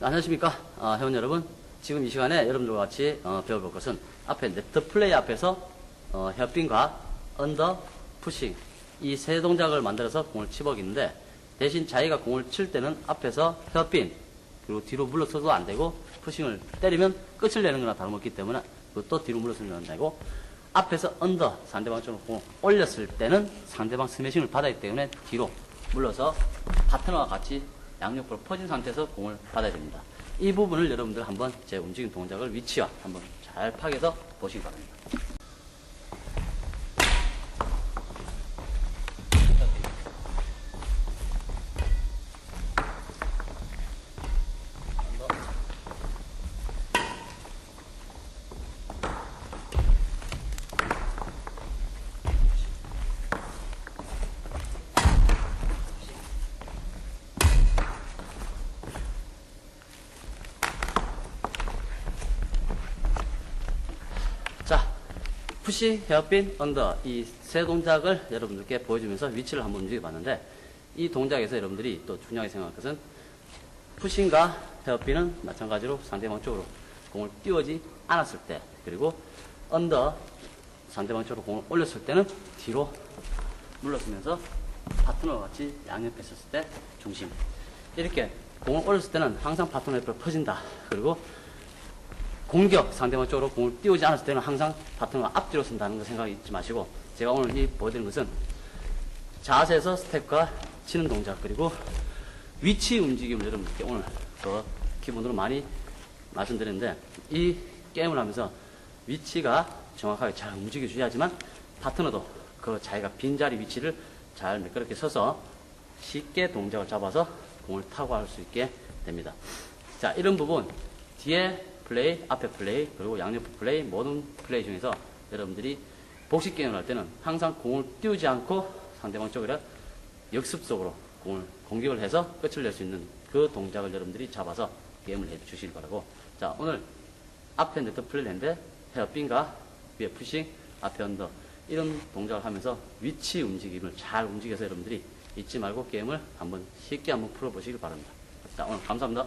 안녕하십니까? 아, 회원 여러분. 지금 이 시간에 여러분들과 같이 어, 배워볼 것은 앞에 네트 플레이 앞에서 어, 헤어핀과 언더, 푸싱. 이 세 동작을 만들어서 공을 치벅이는데 대신 자기가 공을 칠 때는 앞에서 헤어핀 그리고 뒤로 물러서도 안 되고 푸싱을 때리면 끝을 내는 거나 다름없기 때문에 그것도 뒤로 물러서면 안 되고 앞에서 언더 상대방 쪽으로 공을 올렸을 때는 상대방 스매싱을 받아야 때문에 뒤로 물러서 파트너와 같이 양옆으로 퍼진 상태에서 공을 받아야 됩니다. 이 부분을 여러분들 한번 제 움직임 동작을 위치와 한번 잘 파악해서 보시기 바랍니다. 자, 푸시, 헤어핀, 언더 이 세 동작을 여러분들께 보여주면서 위치를 한번 움직여 봤는데 이 동작에서 여러분들이 또 중요하게 생각할 것은 푸싱과 헤어핀은 마찬가지로 상대방 쪽으로 공을 띄워지 않았을 때 그리고 언더 상대방 쪽으로 공을 올렸을 때는 뒤로 물러서면서 파트너와 같이 양옆에 있었을 때 중심. 이렇게 공을 올렸을 때는 항상 파트너 옆으로 퍼진다. 그리고 공격 상대방 쪽으로 공을 띄우지 않았을 때는 항상 파트너가 앞뒤로 쓴다는 거 생각 잊지 마시고 제가 오늘 이 보여드린 것은 자세에서 스텝과 치는 동작 그리고 위치 움직임을 여러분들께 오늘 그 기본으로 많이 말씀드렸는데 이 게임을 하면서 위치가 정확하게 잘 움직여줘야지만 파트너도 그 자기가 빈자리 위치를 잘 매끄럽게 서서 쉽게 동작을 잡아서 공을 타고 할 수 있게 됩니다. 자, 이런 부분 뒤에 플레이, 앞에 플레이, 그리고 양옆 플레이, 모든 플레이 중에서 여러분들이 복식 게임을 할 때는 항상 공을 띄우지 않고 상대방 쪽으로 역습적으로 공을 공격을 해서 끝을 낼 수 있는 그 동작을 여러분들이 잡아서 게임을 해 주시길 바라고. 자, 오늘 앞에 네트 플레이 했는데 헤어핀과 위에 푸싱, 앞에 언더 이런 동작을 하면서 위치 움직임을 잘 움직여서 여러분들이 잊지 말고 게임을 한번 쉽게 한번 풀어보시길 바랍니다. 자, 오늘 감사합니다.